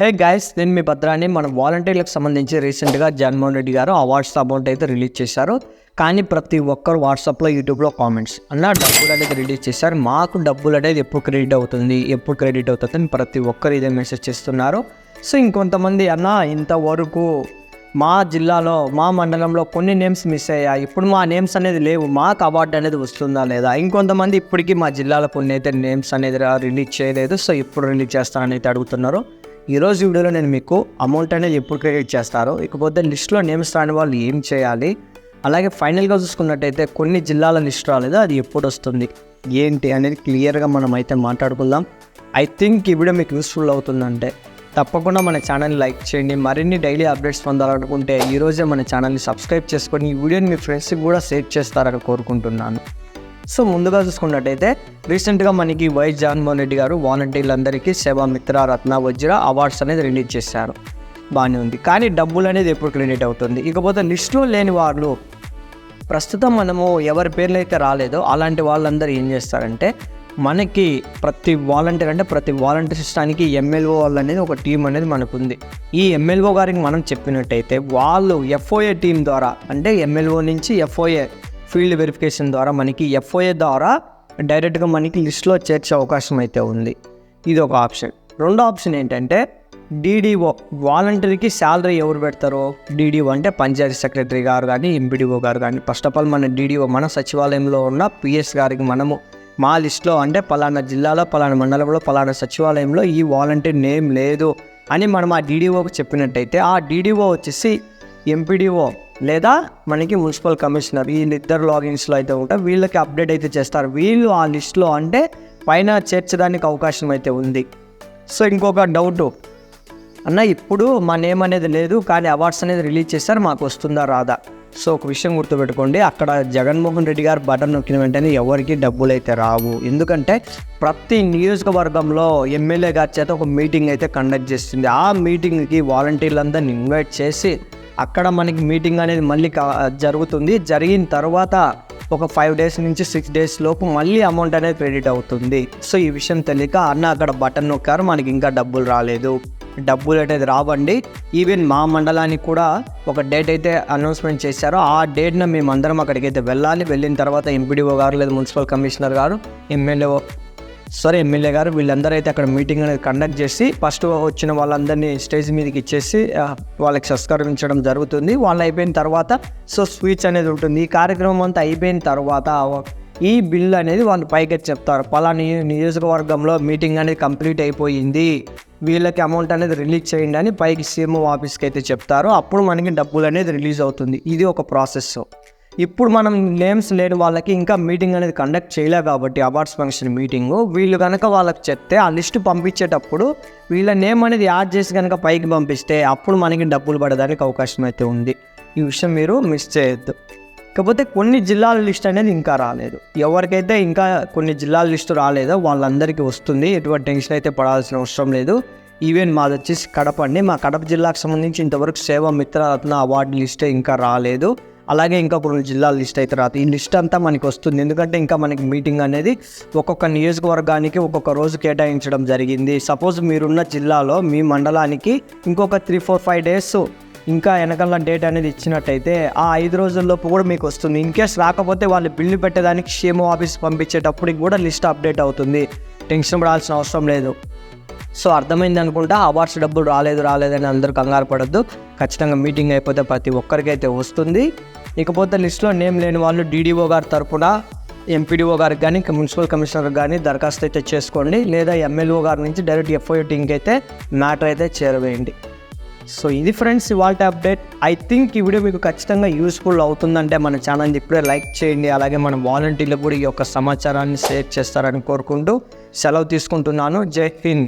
Hey guys నేను మీ భద్రాన్ని మన వాలంటీర్లకు సంబంధించి రీసెంట్గా జగన్మోహన్ రెడ్డి గారు అవార్డ్స్ అమౌంట్ అయితే రిలీజ్ చేశారు. కానీ ప్రతి ఒక్కరు వాట్సాప్లో యూట్యూబ్లో కామెంట్స్. అన్న డబ్బులు అనేది రిలీజ్ చేశారు. మాకు డబ్బులు అనేది ఎప్పుడు క్రెడిట్ అవుతుంది ఎప్పుడు క్రెడిట్ అవుతుంది అని ప్రతి ఒక్కరు ఇదే మెసేజ్ చేస్తున్నారు. సో ఇంకొంతమంది అన్న ఇంతవరకు మా జిల్లాలో మా మండలంలో కొన్ని నేమ్స్ మిస్ అయ్యాయి. ఇప్పుడు మా నేమ్స్ అనేది లేవు. మాకు అవార్డు అనేది వస్తుందా లేదా? ఇంకొంతమంది ఇప్పటికీ మా జిల్లాలో కొన్ని అయితే నేమ్స్ అనేది రిలీజ్ చేయలేదు. సో ఇప్పుడు రిలీజ్ చేస్తానని అయితే అడుగుతున్నారు. ఈరోజు వీడియోలో నేను మీకు అమౌంట్ అనేది ఎప్పుడు క్రెడిట్ చేస్తారో ఇకపోతే లిస్ట్లో నేమ్స్ రాని వాళ్ళు ఏం చేయాలి? అలాగే ఫైనల్గా చూసుకున్నట్టయితే కొన్ని జిల్లాల లిస్ట్ రాలేదు అది ఎప్పుడు వస్తుంది ఏంటి అనేది క్లియర్గా మనం అయితే మాట్లాడుకుందాం. ఐ థింక్ ఈ వీడియో మీకు యూస్ఫుల్ అవుతుందంటే తప్పకుండా మన ఛానల్ని లైక్ చేయండి. మరిన్ని డైలీ అప్డేట్స్ పొందాలనుకుంటే ఈరోజే మన ఛానల్ని సబ్స్క్రైబ్ చేసుకొని ఈ వీడియోని మీ ఫ్రెండ్స్కి కూడా షేర్ చేస్తారని కోరుకుంటున్నాను. సో ముందుగా చూసుకున్నట్టయితే రీసెంట్గా మనకి వై జగన్మోహన్ రెడ్డి గారు వాలంటీర్లందరికీ సేవా మిత్ర రత్న వజ్ర అవార్డ్స్ అనేది రిలీజ్ చేశారు. బాగానే ఉంది. కానీ డబ్బులు అనేది ఎప్పుడు క్రెడిట్ అవుతుంది? ఇకపోతే లిస్టులో లేని వాళ్ళు ప్రస్తుతం మనము ఎవరి పేర్లు అయితే రాలేదో అలాంటి వాళ్ళందరూ ఏం చేస్తారంటే మనకి ప్రతి వాలంటీర్ అంటే ప్రతి వాలంటీర్ సిస్టానికి ఎమ్మెల్యే వాళ్ళు అనేది ఒక టీం అనేది మనకు ఉంది ఈ ఎమ్మెల్యే గారికి మనం చెప్పినట్టయితే వాళ్ళు ఎఫ్ఓఏ టీం ద్వారా అంటే ఎమ్మెల్యే నుంచి ఎఫ్ఓఏ ఫీల్డ్ వెరిఫికేషన్ ద్వారా మనకి ఎఫ్ఓఏ ద్వారా డైరెక్ట్గా మనకి లిస్ట్లో చేర్చే అవకాశం అయితే ఉంది. ఇది ఒక ఆప్షన్. రెండో ఆప్షన్ ఏంటంటే డీడీఓ వాలంటీర్కి శాలరీ ఎవరు పెడతారో? డీడీఓ అంటే పంచాయతీ సెక్రటరీ గారు కానీ ఎంపీడీఓ గారు కానీ. ఫస్ట్ ఆఫ్ ఆల్ మన డీడీఓ మన సచివాలయంలో ఉన్న పిఎస్ గారికి మనము మా లిస్ట్లో అంటే పలానా జిల్లాలో పలానా మండలంలో పలానా సచివాలయంలో ఈ వాలంటీర్ నేమ్ లేదు అని మనం ఆ డీడీఓకి చెప్పినట్టయితే ఆ డీడీఓ వచ్చేసి ఎంపీడీఓ లేదా మనకి మున్సిపల్ కమిషనర్ వీళ్ళిద్దరు లాగిన్స్లో అయితే ఉంటారు వీళ్ళకి అప్డేట్ అయితే చేస్తారు. వీళ్ళు ఆ లిస్ట్లో అంటే పైన చేర్చడానికి అవకాశం అయితే ఉంది. సో ఇంకొక డౌట్. అన్న ఇప్పుడు మా నేమ్ అనేది లేదు కానీ అవార్డ్స్ అనేది రిలీజ్ చేస్తారు మాకు వస్తుందా రాదా? సో ఒక విషయం గుర్తుపెట్టుకోండి అక్కడ జగన్మోహన్ రెడ్డి గారు బటన్ నొక్కిన వెంటనే ఎవరికి డబ్బులు అయితే రావు. ఎందుకంటే ప్రతి నియోజకవర్గంలో ఎమ్మెల్యే గారి చేత ఒక మీటింగ్ అయితే కండక్ట్ చేస్తుంది. ఆ మీటింగ్కి వాలంటీర్లందరిని ఇన్వైట్ చేసి అక్కడ మనకి మీటింగ్ అనేది మళ్ళీ జరుగుతుంది. జరిగిన తర్వాత ఒక ఫైవ్ డేస్ నుంచి సిక్స్ డేస్ లోపు మళ్ళీ అమౌంట్ అనేది క్రెడిట్ అవుతుంది. సో ఈ విషయం తెలియక అన్న అక్కడ బటన్ నొక్కారు. మనకి ఇంకా డబ్బులు రాలేదు. డబ్బులు అనేది రావండి. ఈవెన్ మా మండలానికి కూడా ఒక డేట్ అయితే అనౌన్స్మెంట్ చేశారో ఆ డేట్న మేము అందరం అక్కడికైతే వెళ్ళాలి. వెళ్ళిన తర్వాత ఎంపీడీఓ గారు లేదా మున్సిపల్ కమిషనర్ గారు ఎమ్మెల్యే సరే ఎమ్మెల్యే గారు వీళ్ళందరూ అయితే అక్కడ మీటింగ్ అనేది కండక్ట్ చేసి ఫస్ట్ వచ్చిన వాళ్ళందరినీ స్టేజ్ మీదకి ఇచ్చేసి వాళ్ళకి సంస్కరించడం జరుగుతుంది. వాళ్ళు అయిపోయిన తర్వాత సో స్పీచ్ అనేది ఉంటుంది. ఈ కార్యక్రమం అంతా అయిపోయిన తర్వాత ఈ బిల్ అనేది వాళ్ళు పైకి చెప్తారు. పలానా నియో- నియోజకవర్గంలో మీటింగ్ అనేది కంప్లీట్ అయిపోయింది. వీళ్ళకి అమౌంట్ అనేది రిలీజ్ చేయండి అని పైకి సీఎం ఆఫీస్కి అయితే చెప్తారు. అప్పుడు మనకి డబ్బులు అనేది రిలీజ్ అవుతుంది. ఇది ఒక ప్రాసెస్. ఇప్పుడు మనం నేమ్స్ లేని వాళ్ళకి ఇంకా మీటింగ్ అనేది కండక్ట్ చేయలే కాబట్టి అవార్డ్స్ ఫంక్షన్ మీటింగ్ వీళ్ళు కనుక వాళ్ళకి చెప్తే ఆ లిస్ట్ పంపించేటప్పుడు వీళ్ళ నేమ్ అనేది యాడ్ చేసి కనుక పైకి పంపిస్తే అప్పుడు మనకి డబ్బులు పడడానికి అవకాశం అయితే ఉంది. ఈ విషయం మీరు మిస్ చేయొద్దు. కాకపోతే కొన్ని జిల్లాల లిస్ట్ అనేది ఇంకా రాలేదు. ఎవరికైతే ఇంకా కొన్ని జిల్లాల లిస్టు రాలేదో వాళ్ళందరికీ వస్తుంది. ఎటువంటి టెన్షన్ అయితే పడాల్సిన అవసరం లేదు. ఈవెన్ మాది వచ్చేసి కడప అండి. మా కడప జిల్లాకు సంబంధించి ఇంతవరకు సేవా మిత్రరత్న అవార్డు లిస్టే ఇంకా రాలేదు. అలాగే ఇంకా కొన్ని జిల్లాల లిస్ట్ అయితే రాదు ఈ లిస్ట్ అంతా మనకి వస్తుంది. ఎందుకంటే ఇంకా మనకి మీటింగ్ అనేది ఒక్కొక్క నియోజకవర్గానికి ఒక్కొక్క రోజు కేటాయించడం జరిగింది. సపోజ్ మీరున్న జిల్లాలో మీ మండలానికి ఇంకొక త్రీ ఫోర్ ఫైవ్ డేస్ ఇంకా వెనకాల డేట్ అనేది ఇచ్చినట్టయితే ఆ ఐదు రోజుల్లోపు కూడా మీకు వస్తుంది. ఇన్ కేస్ రాకపోతే వాళ్ళు బిల్లు పెట్టడానికి షేమో ఆఫీస్ పంపించేటప్పటికి కూడా లిస్ట్ అప్డేట్ అవుతుంది. టెన్షన్ పడాల్సిన అవసరం లేదు. సో అర్థమైంది అనుకుంటా. అవార్డ్స్ డబ్బులు రాలేదు రాలేదని అందరూ కంగారు పడద్దు. ఖచ్చితంగా మీటింగ్ అయిపోతే ప్రతి ఒక్కరికైతే వస్తుంది. ఇకపోతే లిస్ట్లో నేమ్ లేని వాళ్ళు డీడీఓ గారి తరపున ఎంపీడీఓ గారికి కానీ మున్సిపల్ కమిషనర్ కానీ దరఖాస్తు అయితే చేసుకోండి. లేదా ఎమ్మెల్యే గారి నుంచి డైరెక్ట్ ఎఫ్ఐ టీంకి అయితే మ్యాటర్ అయితే చేరవేయండి. సో ఇది ఫ్రెండ్స్ ఇవాళ అప్డేట్. ఐ థింక్ ఈ వీడియో మీకు ఖచ్చితంగా యూస్ఫుల్ అవుతుందంటే మన ఛానల్ని ఇప్పుడే లైక్ చేయండి. అలాగే మన వాలంటీర్లు కూడా ఈ యొక్క సమాచారాన్ని షేర్ చేస్తారని కోరుకుంటూ సెలవు తీసుకుంటున్నాను. జై హింద్.